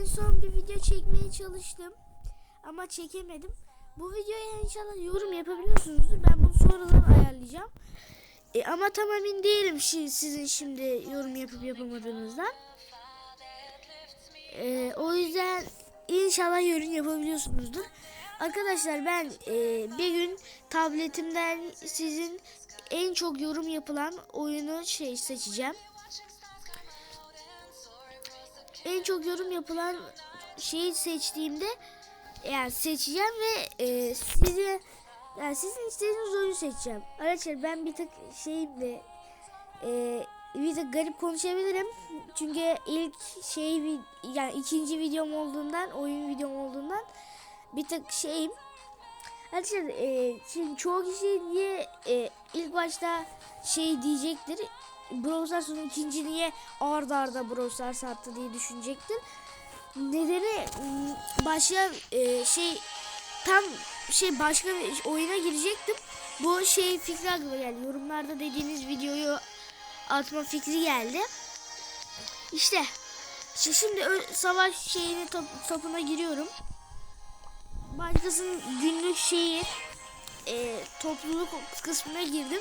en son bir video çekmeye çalıştım. Ama çekemedim. Bu videoya inşallah yorum yapabiliyorsunuzdur. Ben bunu sonradan ayarlayacağım. E, ama tam emin değilim şi- sizin şimdi yorum yapıp yapamadığınızdan. E, o yüzden inşallah yorum yapabiliyorsunuzdur. Arkadaşlar ben e, bir gün tabletimden sizin en çok yorum yapılan oyunu şey seçeceğim. En çok yorum yapılan şeyi seçtiğimde yani seçeceğim ve e, size yani sizin istediğiniz oyunu seçeceğim. Arkadaşlar ben bir tık şeyim de e, bir tık garip konuşabilirim. Çünkü ilk şey yani ikinci videom olduğundan oyun videom olduğundan bir tık şeyim. Arkadaşlar e, şimdi çoğu kişi niye e, ilk başta şey diyecektir. Brawl Stars'ın ikinci niye arda arda Brawl Stars attı diye düşünecektir. Nedeni m, başka e, şey tam şey başka bir oyuna girecektim. Bu şey fikri aklıma geldi. Yorumlarda dediğiniz videoyu atma fikri geldi. İşte şi- şimdi savaş şeyini top, topuna giriyorum. Başkasının günlük şeyi e, topluluk kısmına girdim.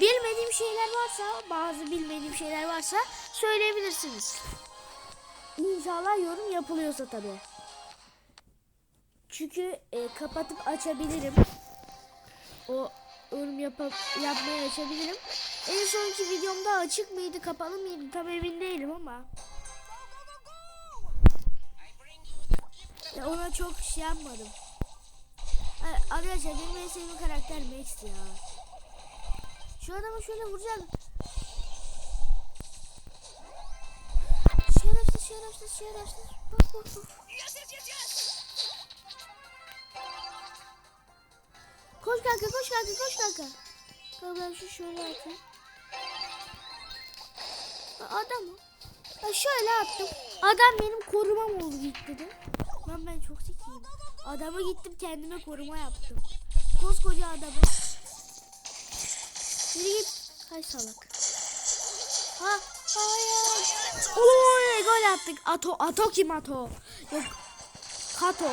Bilmediğim şeyler varsa, bazı bilmediğim şeyler varsa söyleyebilirsiniz. İnşallah yorum yapılıyorsa tabii. Çünkü e, kapatıp açabilirim. O yorum yapıp yapmaya açabilirim. En sonki videomda açık mıydı, kapalı mıydı tam emin değilim ama. Ya ona çok şey yapmadım. Arkadaşlar benim en sevdiğim karakter Max ya. Şu adamı şöyle vuracağım. Şerefsiz şerefsiz şerefsiz. Bak bak bak. Koş kanka koş kanka koş kanka. Kanka ben şu şöyle atayım. Adam mı? Ha, şöyle attım. Adam benim korumam oldu gitti de. Lan ben çok zekiyim. Adama gittim kendime koruma yaptım. Koskoca adamı. Yürü git. Hay salak. Ha hayır. Oy gol attık. Ato Ato kim Ato? Yok. Kato.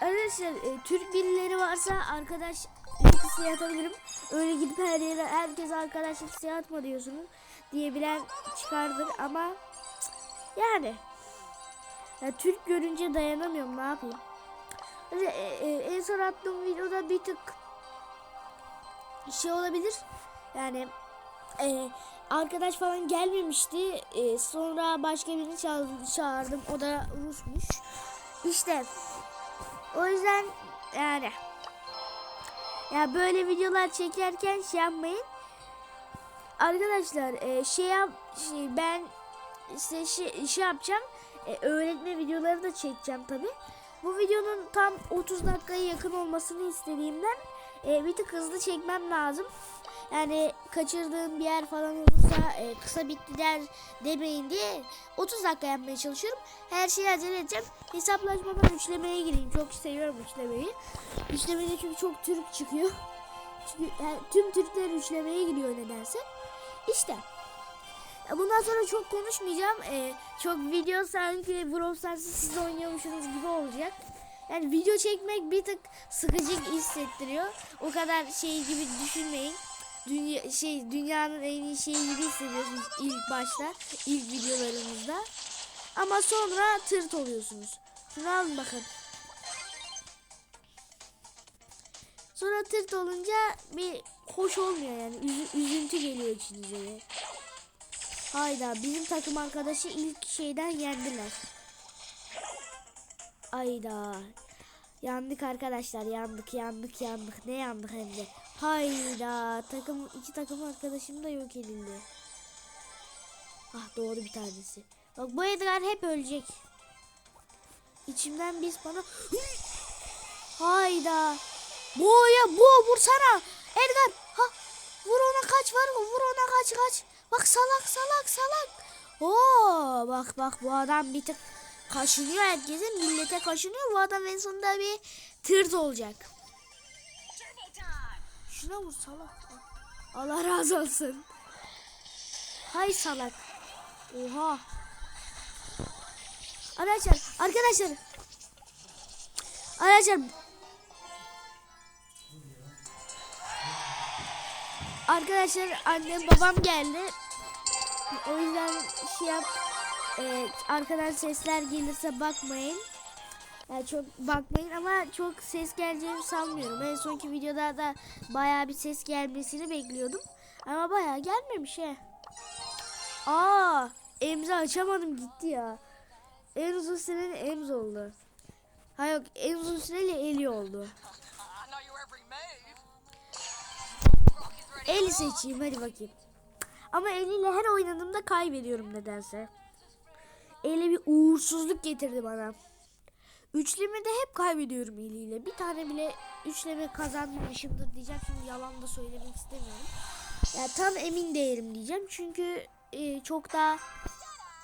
Arkadaşlar e, Türk birileri varsa arkadaş listesi atabilirim. Öyle gidip her yere herkes arkadaş listesi atma diyorsunuz diyebilen çıkardır ama yani ya Türk görünce dayanamıyorum ne yapayım. E, e, en son attığım videoda bir tık şey olabilir. Yani e, arkadaş falan gelmemişti. E, sonra başka birini çağırdım. O da Rusmuş. İşte o yüzden yani ya böyle videolar çekerken şey yapmayın. Arkadaşlar e, şey yap şey, ben işte şey, şey yapacağım. E, öğretme videoları da çekeceğim tabi. Bu videonun tam 30 dakikaya yakın olmasını istediğimden e, bir tık hızlı çekmem lazım. Yani kaçırdığım bir yer falan olursa e, kısa bitti der demeyin diye 30 dakika yapmaya çalışıyorum. Her şeyi acele edeceğim. Hesaplaşmadan üçlemeye gireyim. Çok seviyorum üçlemeyi. Üçlemede çünkü çok Türk çıkıyor. Çünkü yani tüm Türkler üçlemeye giriyor nedense. İşte. Ya Bundan sonra çok konuşmayacağım. Ee, çok video sanki Brawl Stars'ı siz oynuyormuşsunuz gibi olacak. Yani video çekmek bir tık sıkıcı hissettiriyor. O kadar şey gibi düşünmeyin. Dünya, şey dünyanın en iyi şeyi gibi hissediyorsunuz ilk başta, ilk videolarımızda. Ama sonra tırt oluyorsunuz. Şunu alın bakın. Sonra tırt olunca bir hoş olmuyor yani. Üzü- üzüntü geliyor içinize. Hayda bizim takım arkadaşı ilk şeyden yendiler. Ayda. Yandık arkadaşlar yandık yandık yandık. Ne yandık hem de. Hayda takım iki takım arkadaşım da yok edildi. Ah doğru bir tanesi. Bak bu Edgar hep ölecek. İçimden biz bana Hayda. Boya bu vursana. Edgar ha vur ona kaç var mı? Vur ona kaç kaç. Bak salak salak salak. Oo bak bak bu adam bir tık kaşınıyor herkese millete kaşınıyor. Bu adam en sonunda bir tırt olacak. Şuna vur salak. Allah razı olsun. Hay salak. Oha. Arkadaşlar, arkadaşlar. Arkadaşlar. Arkadaşlar annem babam geldi. O yüzden şey yap. E, arkadan sesler gelirse bakmayın. Yani çok bakmayın ama çok ses geleceğini sanmıyorum. En sonki videoda da bayağı bir ses gelmesini bekliyordum. Ama bayağı gelmemiş he. Aa, emzi açamadım gitti ya. En uzun süreli emz oldu. Ha yok en uzun süreli eli oldu. Eli seçeyim hadi bakayım. Ama eliyle her oynadığımda kaybediyorum nedense. Eli bir uğursuzluk getirdi bana. Üçlemede hep kaybediyorum eliyle. Bir tane bile üçleme kazanmamışımdır diyeceğim. Şimdi yalan da söylemek istemiyorum. Ya tam emin değilim diyeceğim. Çünkü e, çok da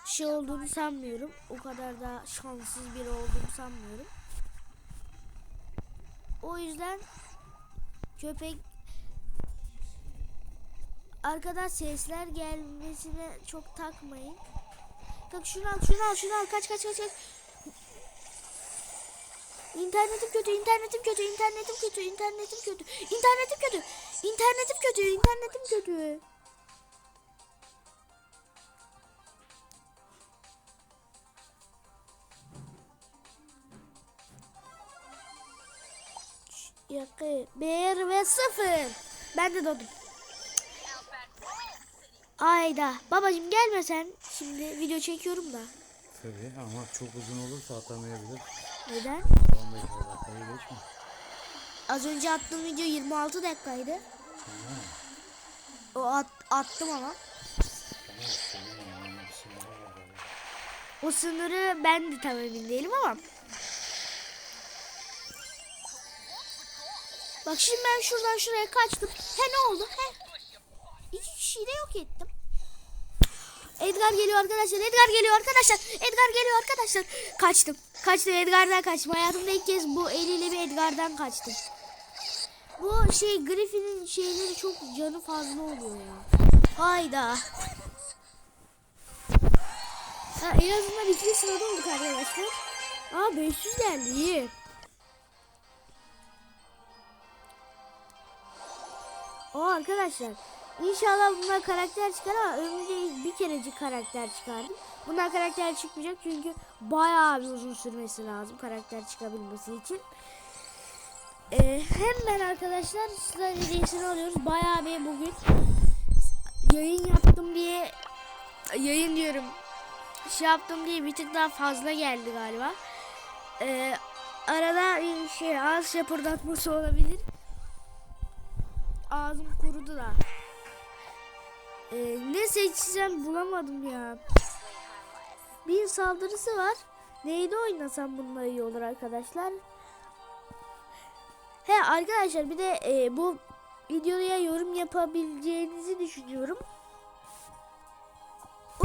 şey olduğunu sanmıyorum. O kadar da şanssız biri olduğunu sanmıyorum. O yüzden köpek arkadan sesler gelmesine çok takmayın. Tak şunu al şunu al şunu al kaç kaç kaç kaç. İnternetim kötü, internetim kötü, internetim kötü, internetim kötü, internetim kötü, internetim kötü, internetim kötü. Yakı bir ve sıfır. Ben de doğdum. Ayda. Babacım gelme sen. Şimdi video çekiyorum da. Tabii ama çok uzun olursa atamayabilir. Neden? 15 dakikayı geçme. Az önce attığım video 26 dakikaydı. O at, attım ama. Tamam böyle. O sınırı ben de tam emin değilim ama. Bak şimdi ben şuradan şuraya kaçtım. He ne oldu? He. İki kişiyi de yok ettim. Edgar geliyor arkadaşlar. Edgar geliyor arkadaşlar. Edgar geliyor arkadaşlar. Kaçtım. Kaçtım Edgar'dan kaçtım. Hayatımda ilk kez bu eliyle bir Edgar'dan kaçtım. Bu şey Griffin'in şeyleri çok canı fazla oluyor ya. Hayda. Ha, en azından ikili sırada olduk arkadaşlar. Aa 500 geldi iyi. O arkadaşlar İnşallah bunlar karakter çıkar ama ömrümde bir kerecik karakter çıkardım. Bunlar karakter çıkmayacak çünkü bayağı bir uzun sürmesi lazım karakter çıkabilmesi için. Ee, hemen arkadaşlar sizler hediyesini alıyoruz. Bayağı bir bugün yayın yaptım diye yayın diyorum şey yaptım diye bir tık daha fazla geldi galiba. Ee, arada bir şey ağız şapırdatması olabilir. Ağzım kurudu da. Ee, ne seçsem bulamadım ya. Bir saldırısı var. Neydi oynasam bununla iyi olur arkadaşlar. He arkadaşlar bir de e, bu videoya yorum yapabileceğinizi düşünüyorum.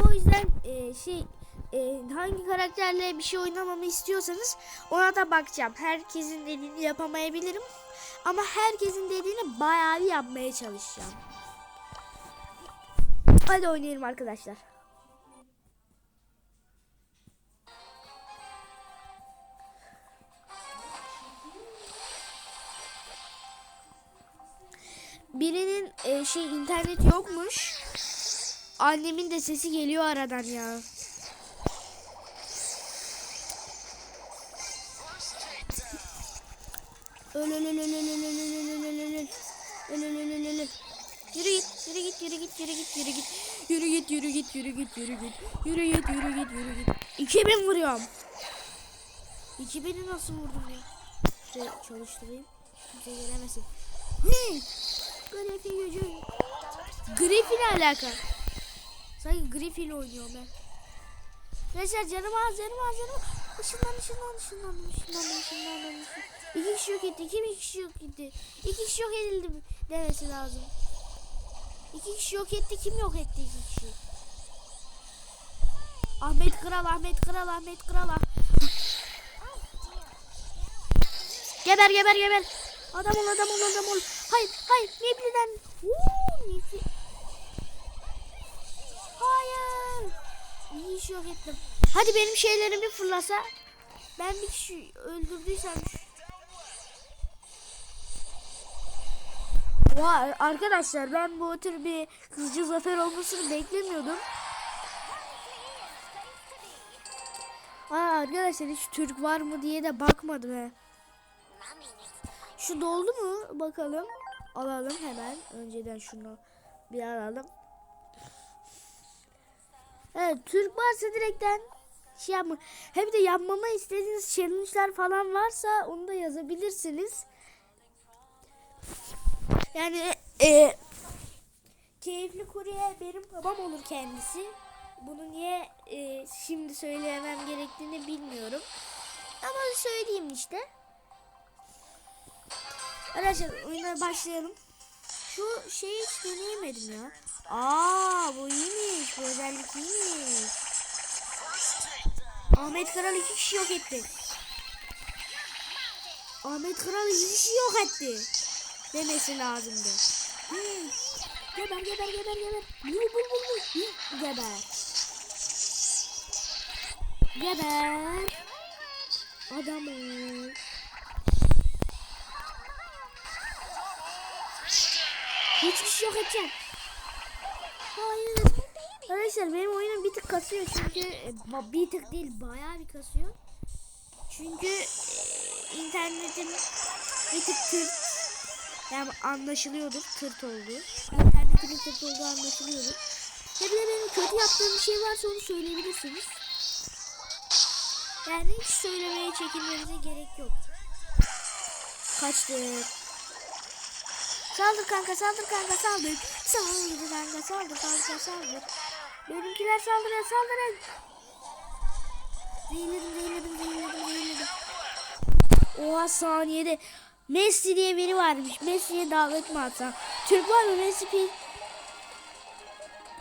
O yüzden e, şey e, hangi karakterle bir şey oynamamı istiyorsanız ona da bakacağım. Herkesin dediğini yapamayabilirim. Ama herkesin dediğini bayağı bir yapmaya çalışacağım. Hadi oynayalım arkadaşlar. Birinin e, şey internet yokmuş. Annemin de sesi geliyor aradan ya. Öl öl öl öl öl git, yürü git, yürü git, yürü git. Yürü git, yürü git, yürü git, yürü git. Yürü git, yürü git, yürü git. 2000 vuruyorum. 2000'i nasıl vurdum ya? Şöyle çalıştırayım. Kimse gelemezsin. Hı! Griffin gücü. Griffin'le alaka. Sanki Griffin oynuyorum ben. Arkadaşlar canım az, canım az, canım az. Işınlan, ışınlan, ışınlan, ışınlan, ışınlan, ışınlan. İki kişi yok etti, iki kişi yok etti. İki kişi yok edildi demesi lazım. İki kişi yok etti, kim yok etti iki kişi? Ahmet Kral, Ahmet Kral, Ahmet Kral. Geber, geber, geber. Adam ol, adam ol, adam ol. Hayır, hayır, Nibli'den. Uuu, Nibli. Hayır. İyi kişi yok ettim. Hadi benim şeylerimi fırlasa. Ben bir kişi öldürdüysem. Vay arkadaşlar ben bu tür bir hızlı zafer olmasını beklemiyordum. Aa arkadaşlar hiç Türk var mı diye de bakmadım he. Şu doldu mu? Bakalım. Alalım hemen. Önceden şunu bir alalım. Evet Türk varsa direkten şey yapma. Hem de yapmamı istediğiniz challenge'lar falan varsa onu da yazabilirsiniz. Yani e, keyifli kurye benim babam olur kendisi. Bunu niye e, şimdi söyleyemem gerektiğini bilmiyorum. Ama söyleyeyim işte. Arkadaşlar oyuna başlayalım. Şu şeyi hiç deneyemedim ya. Aa bu iyiymiş. Bu özellik iyiymiş. Ahmet Kral iki kişi yok etti. Ahmet Kral iki kişi yok etti. Demesi lazımdı. Hmm. Geber geber geber geber. Bul bul bul. Hı, Geber. Geber. Adam ol. Hiç kişi yok edeceğim. Hayır. Arkadaşlar benim oyunum bir tık kasıyor çünkü e, bir tık değil bayağı bir kasıyor. Çünkü e, internetim bir tık tırt. Yani anlaşılıyordur tırt olduğu. İnternetimin tırt olduğu anlaşılıyordur. Ya bir de benim kötü yaptığım bir şey varsa onu söyleyebilirsiniz. Yani hiç söylemeye çekinmenize gerek yok. Kaçtık. Saldır kanka saldır kanka saldır. Saldır kanka saldır kanka saldır. Benimkiler saldırıyor saldırın. Zehirledim zehirledim zehirledim zehirledim. Oha saniyede. Messi diye biri varmış. Messi'ye davet mi atsam? Türk var mı Messi pi?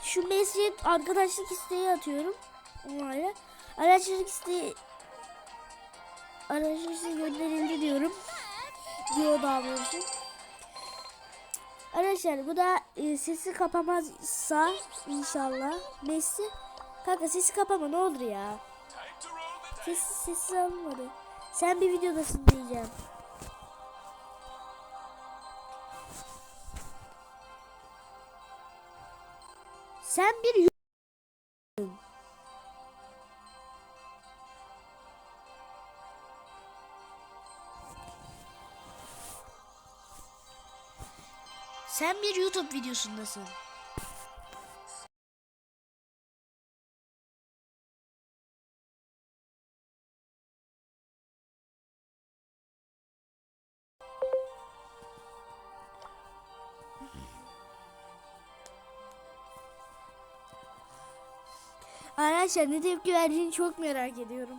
Şu Messi'ye arkadaşlık isteği atıyorum. Onlarla. Arkadaşlık isteği Arkadaşlık gönderildi diyorum. Diyor daha doğrusu. Arkadaşlar bu da e, sesi kapamazsa inşallah Messi kanka sesi kapama ne olur ya. Sesi sessiz alınmadı. Sen bir videodasın diyeceğim. Sen bir Sen bir YouTube videosundasın. Arkadaşlar ne tepki verdiğini çok merak ediyorum.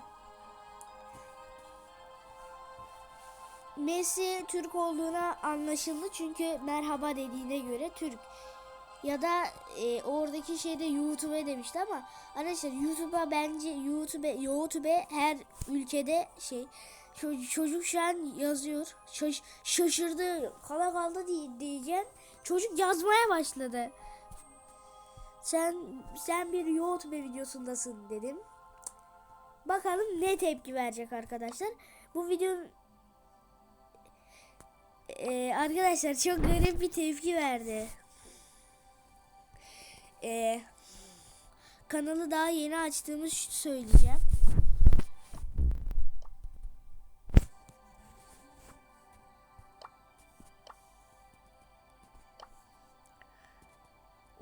Messi Türk olduğuna anlaşıldı çünkü merhaba dediğine göre Türk. Ya da e, oradaki şeyde YouTube'a demişti ama arkadaşlar YouTube'a bence YouTube YouTube her ülkede şey ço- çocuk şu an yazıyor. Şaş- şaşırdı. Kala kaldı diye diyeceğim. Çocuk yazmaya başladı. Sen sen bir YouTube videosundasın dedim. Bakalım ne tepki verecek arkadaşlar. Bu videonun ee, arkadaşlar çok garip bir tepki verdi. Ee, kanalı daha yeni açtığımı söyleyeceğim.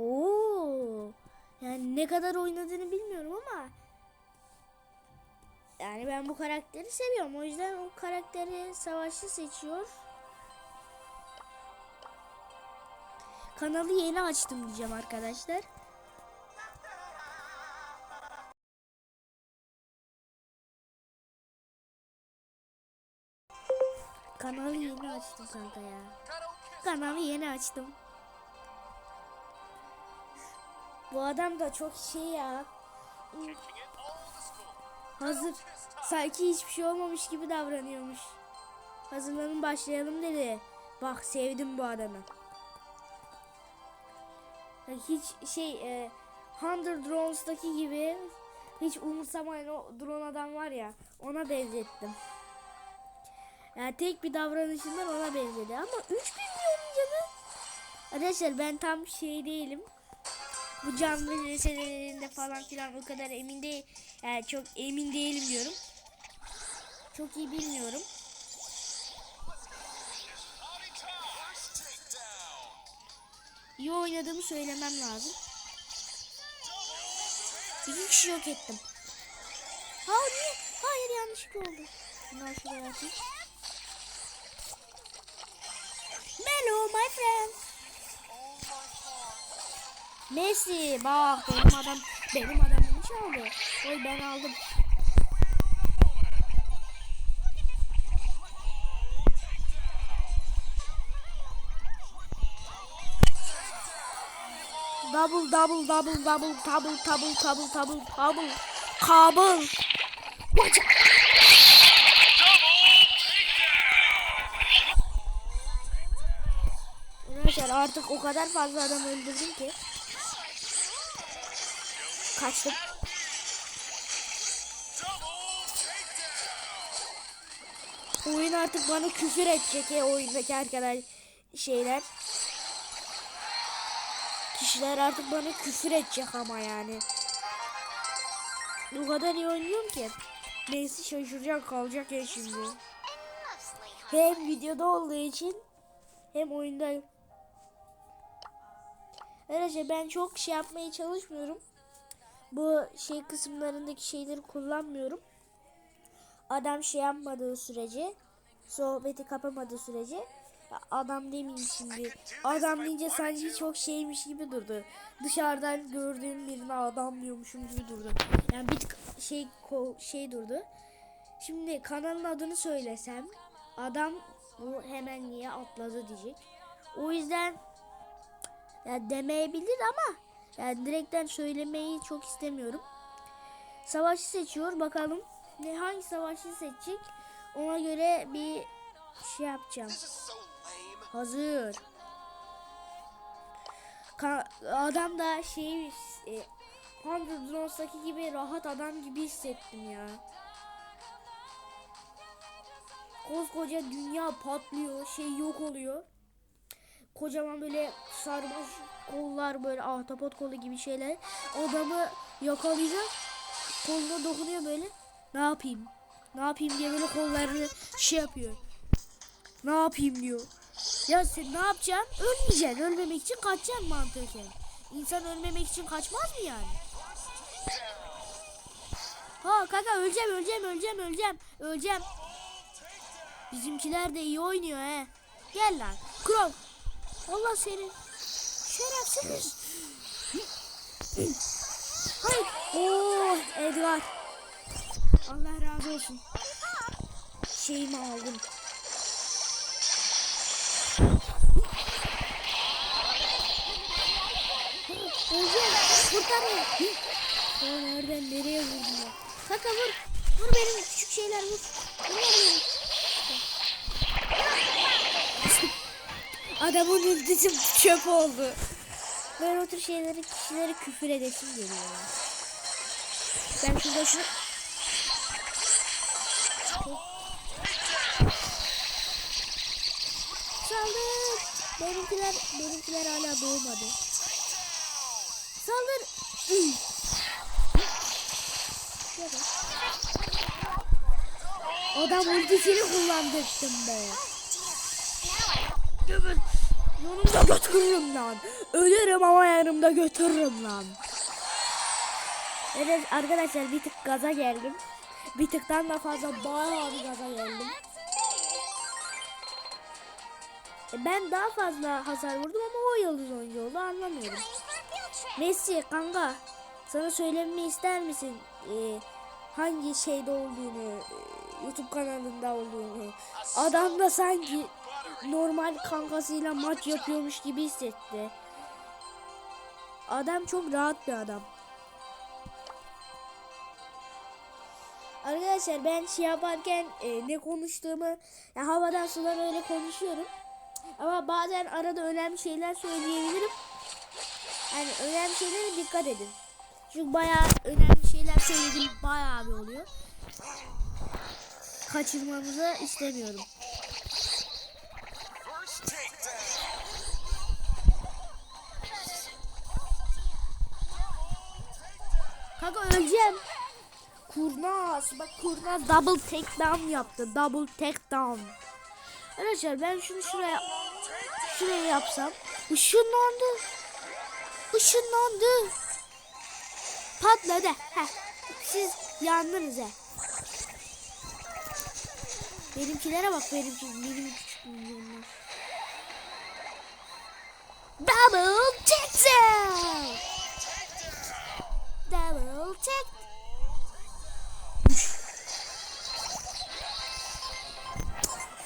Oo. Yani ne kadar oynadığını bilmiyorum ama yani ben bu karakteri seviyorum. O yüzden o karakteri savaşçı seçiyor. Kanalı yeni açtım diyeceğim arkadaşlar. Kanalı yeni açtım kanka ya. Kanalı yeni açtım. Bu adam da çok şey ya. Hazır. Sanki hiçbir şey olmamış gibi davranıyormuş. Hazırlanın başlayalım dedi. Bak sevdim bu adamı. Hiç şey e, Hunter Drones'taki gibi hiç umursamayan o drone adam var ya ona benzettim. Yani tek bir davranışından ona benzedi ama 3000 diyorum canı. Arkadaşlar ben tam şey değilim. Bu canlı meselelerinde falan filan o kadar emin değil. Yani çok emin değilim diyorum. Çok iyi bilmiyorum. İyi oynadığımı söylemem lazım. İki kişi yok ettim. Hayır, hayır yanlışlıkla oldu. Bunlar şuraya atayım. Hello my friend. Messi bak benim adam benim adamımı çaldı. Oy ben aldım. Double double double double double double double double double kabul. Out. Arkadaşlar artık o kadar fazla adam öldürdüm ki. Kaçtım. Oyun artık bana küfür edecek ya oyundaki arkadaş şeyler. Kişiler artık bana küfür edecek ama yani. O kadar iyi oynuyorum ki. Neyse şaşıracak kalacak ya şimdi. Hem videoda olduğu için hem oyundayım. Arkadaşlar ben çok şey yapmaya çalışmıyorum. Bu şey kısımlarındaki şeyleri kullanmıyorum. Adam şey yapmadığı sürece, sohbeti kapamadığı sürece adam demeyeyim şimdi. Adam deyince sanki çok şeymiş gibi durdu. Dışarıdan gördüğüm birine adam diyormuşum gibi durdu. Yani bir şey şey durdu. Şimdi kanalın adını söylesem adam bu hemen niye atladı diyecek. O yüzden ya demeyebilir ama yani direkten söylemeyi çok istemiyorum. Savaşçı seçiyor bakalım ne hangi savaşçı seçecek ona göre bir şey yapacağım. Hazır. Ka- adam da şey e, Drones'taki gibi rahat adam gibi hissettim ya. Koskoca dünya patlıyor, şey yok oluyor. Kocaman böyle sarmaş kollar böyle ahtapot kolu gibi şeyler. Adamı yakalayacak. Koluna dokunuyor böyle. Ne yapayım? Ne yapayım diye böyle kollarını şey yapıyor. Ne yapayım diyor. Ya sen ne yapacaksın? Ölmeyeceksin. Ölmemek için kaçacaksın mantıken. İnsan ölmemek için kaçmaz mı yani? Ha kanka öleceğim öleceğim öleceğim öleceğim öleceğim. Bizimkiler de iyi oynuyor he. Gel lan. Krom. Allah seni. Şerefsiz. Hayır. Oo Edgar. Allah razı olsun. Şeyimi aldım. Öleceğim. Kurtar beni. Ya nereden nereye vurdun ya? Kanka vur. Vur benim küçük şeyler vur. Vur beni. Adamın ultisi çöp oldu. Ben o tür şeyleri kişilere küfür edesim geliyor. Ben şurada şunu... Saldır! Benimkiler, benimkiler hala doğmadı. Saldır! Adam ultisini kullandırdım be. Yanımda götürürüm lan. Ölürüm ama yanımda götürürüm lan. Evet arkadaşlar bir tık gaza geldim. Bir tıktan da fazla bayağı bir gaza geldim. E, Ben daha fazla hasar vurdum ama o yıldız oyuncu oldu anlamıyorum. Messi kanka sana söylememi ister misin? Ee, hangi şeyde olduğunu, e, YouTube kanalında olduğunu. Adam da sanki normal kankasıyla maç yapıyormuş gibi hissetti. Adam çok rahat bir adam. Arkadaşlar ben şey yaparken e, ne konuştuğumu ya havadan sudan öyle konuşuyorum. Ama bazen arada önemli şeyler söyleyebilirim. Yani önemli şeylere dikkat edin. Çünkü bayağı önemli şeyler söylediğim bayağı bir oluyor. Kaçırmamızı istemiyorum. Kanka öleceğim. Kurnaz. Bak kurnaz double takedown yaptı. Double takedown. Arkadaşlar ben şunu şuraya şuraya yapsam. Işınlandı. Işınlandı. Patladı. Heh. Siz yandınız he. Benimkilere bak benimki benim küçük milyonlar. Double takedown. Take.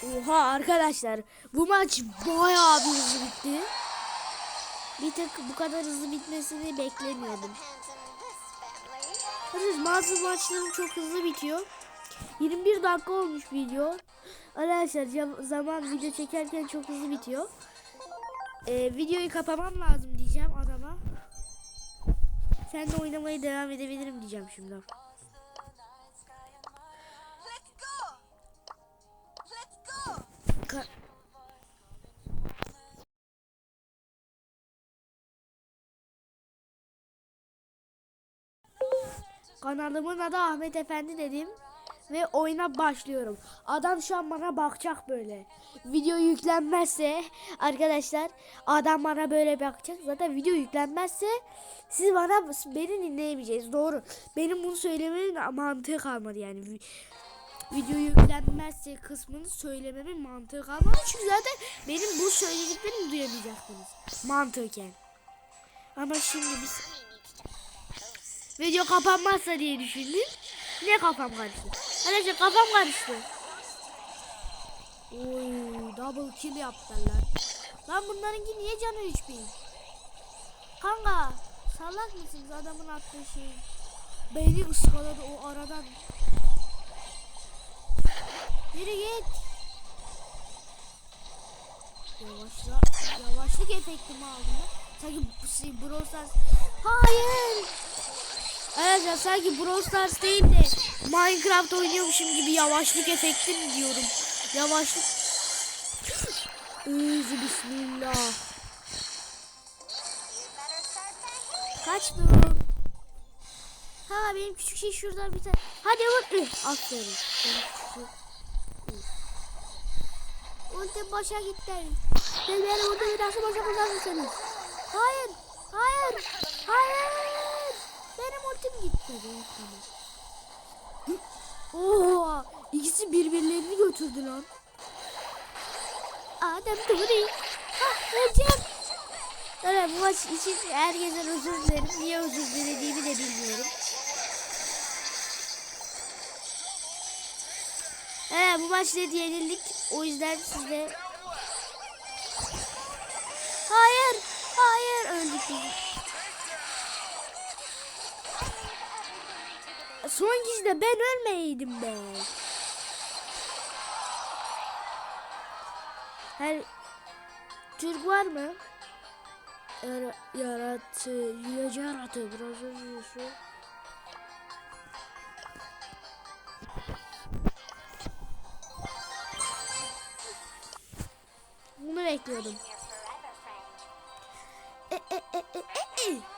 Oha arkadaşlar bu maç bayağı bir hızlı bitti. Bir tık bu kadar hızlı bitmesini beklemiyordum. Arkadaşlar bazı maçlarım çok hızlı bitiyor. 21 dakika olmuş video. Arkadaşlar zaman video çekerken çok hızlı bitiyor. Ee, videoyu kapamam lazım. Sen de oynamaya devam edebilirim diyeceğim şimdi. Ka- Kanalımın adı Ahmet Efendi dedim ve oyuna başlıyorum. Adam şu an bana bakacak böyle. Video yüklenmezse arkadaşlar adam bana böyle bakacak. Zaten video yüklenmezse siz bana beni dinleyemeyeceğiz. Doğru. Benim bunu söylememin mantığı kalmadı yani. Vi- Video yüklenmezse kısmını söylememin mantığı kalmadı. Çünkü zaten benim bu söylediklerimi duyamayacaksınız. Mantıken. Ama şimdi biz video kapanmazsa diye düşündüm. Ne kafam karıştı? Arkadaşlar kafam karıştı. Oy double kill yaptılar lan. Lan bunlarınki niye canı 3000? Kanka salak mısınız adamın attığı şey? Beni ıskaladı o aradan. Yürü git. Yavaşla, yavaşlık efektimi aldım ben. Sanki şey Brawl Stars... Hayır. Arkadaşlar sanki Brawl Stars değil de Minecraft oynuyormuşum gibi yavaşlık efekti mi diyorum. Yavaşlık. Üzü bismillah. Kaçtım. Ha benim küçük şey şuradan bir tane. Hadi vur. Üh, Aferin. Ultim boşa gitti. Sen benim ultimi nasıl boşa kullansınız? Hayır. Hayır. Hayır. Benim ultim gitmedi. Tamam. Oha. İkisi birbirlerini götürdü lan. Adem Duri. Ha öleceğim. Evet bu maç için herkesten özür dilerim. Niye özür dilediğimi de bilmiyorum. Evet bu maç net yenildik. O yüzden size... Hayır. Hayır. Öldük biz. Son kişide ben ölmeyeydim be. Her Türk var mı? Yara, yaratı, yaratı, biraz önce şu. Bunu bekliyordum. E, e, e, e, e, e.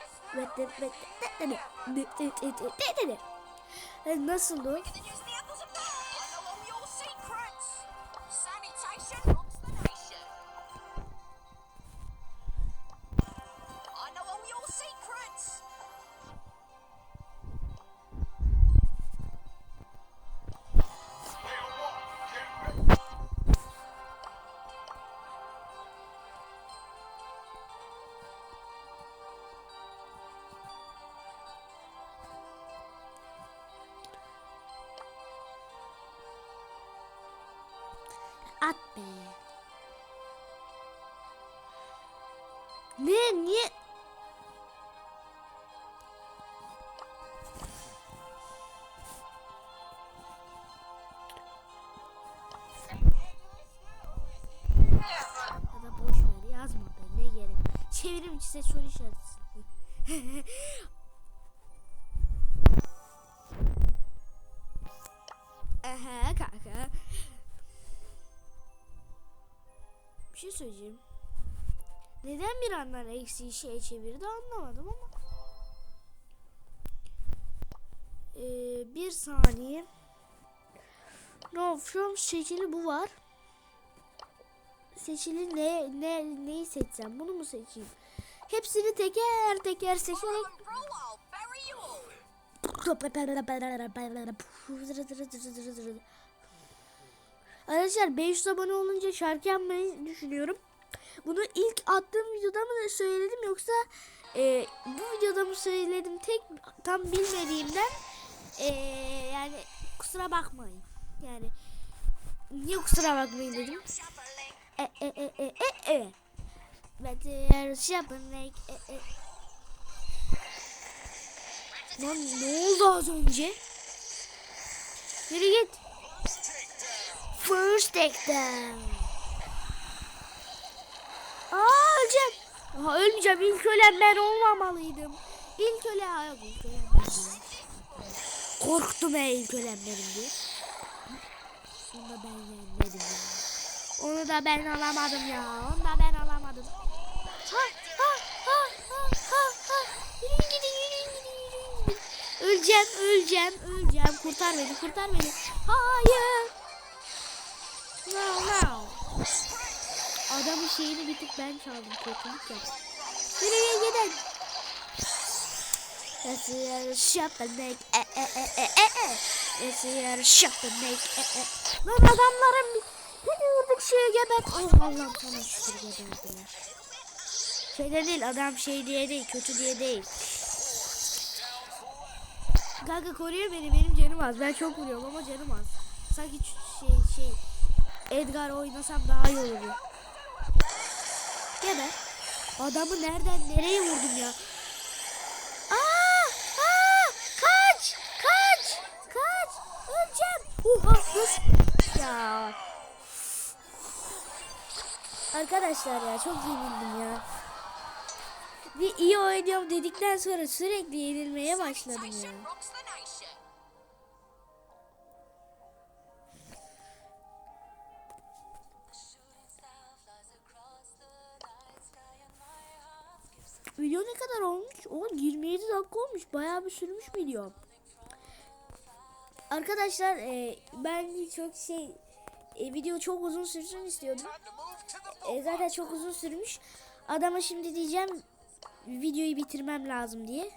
Nasıl o? At be. Ne niye? Çevirim size soru işareti. Söyleyeceğim. Neden bir andan eksi şeye çevirdi anlamadım ama. Ee, bir saniye. No, from seçili bu var. Seçili ne ne neyi seçsem? Bunu mu seçeyim? Hepsini teker teker seçerek Arkadaşlar 500 abone olunca şarkı yapmayı düşünüyorum. Bunu ilk attığım videoda mı söyledim yoksa e, bu videoda mı söyledim tek tam bilmediğimden e, yani kusura bakmayın. Yani niye kusura bakmayın dedim. E e e e e e. Ben de yarış yapınlayk e e. Lan ne oldu az önce? Yürü git. First takedown. Aa öleceğim. Aha, ölmeyeceğim. İlk ölen ben olmamalıydım. İlk ölen yok ilk ölen. Korktum he ilk ölen benim. Onu da ben yenmedim ya. Onu da ben alamadım ya. Onu da ben alamadım. Ha ha ha ha ha ha. Yürüyün gidin yürüyün gidin yürüyün gidin. Öleceğim öleceğim öleceğim. Kurtar beni kurtar beni. Hayır. No no. Adamın şeyini bir tık ben çaldım. Kötülük yaptım. Yürüyün gidin. Let's yarış yapmak. E e e e e e. Let's yarış yapmak. E e. Lan adamların bir... Hadi vurduk şeye gebert. Oh Allah'ım sana şükür geberdiler. Şeyde değil adam şey diye değil kötü diye değil. Kanka koruyor beni benim canım az. Ben çok vuruyorum ama canım az. Sanki şey şey Edgar oynasam daha iyi olur. Geber. Adamı nereden nereye vurdum ya? Aa! Aa! Kaç! Kaç! Kaç! Öleceğim. Oha! Nasıl? Ya. Arkadaşlar ya çok yenildim ya. Bir iyi oynuyorum dedikten sonra sürekli yenilmeye başladım ya. Video ne kadar olmuş? O 27 dakika olmuş. Bayağı bir sürmüş video. Arkadaşlar e, ben çok şey e, video çok uzun sürsün istiyordum. E, zaten çok uzun sürmüş. Adama şimdi diyeceğim videoyu bitirmem lazım diye.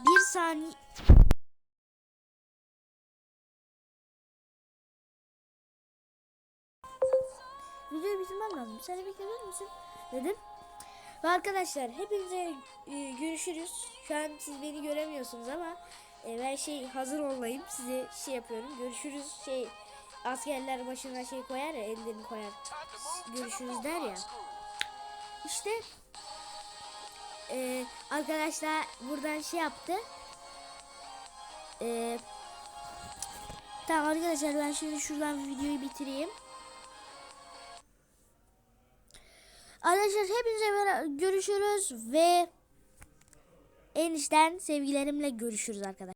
Bir saniye Videoyu bitirmem lazım. Sen de bekleyebilir misin? Dedim. Ve arkadaşlar hepinize e, görüşürüz. Şu an siz beni göremiyorsunuz ama e, ben şey hazır olayım. Size şey yapıyorum. Görüşürüz. Şey askerler başına şey koyar ya ellerini koyar. Görüşürüz der ya. İşte e, arkadaşlar buradan şey yaptı. E, tamam arkadaşlar ben şimdi şuradan videoyu bitireyim. Arkadaşlar hepinize görüşürüz ve enişten sevgilerimle görüşürüz arkadaşlar.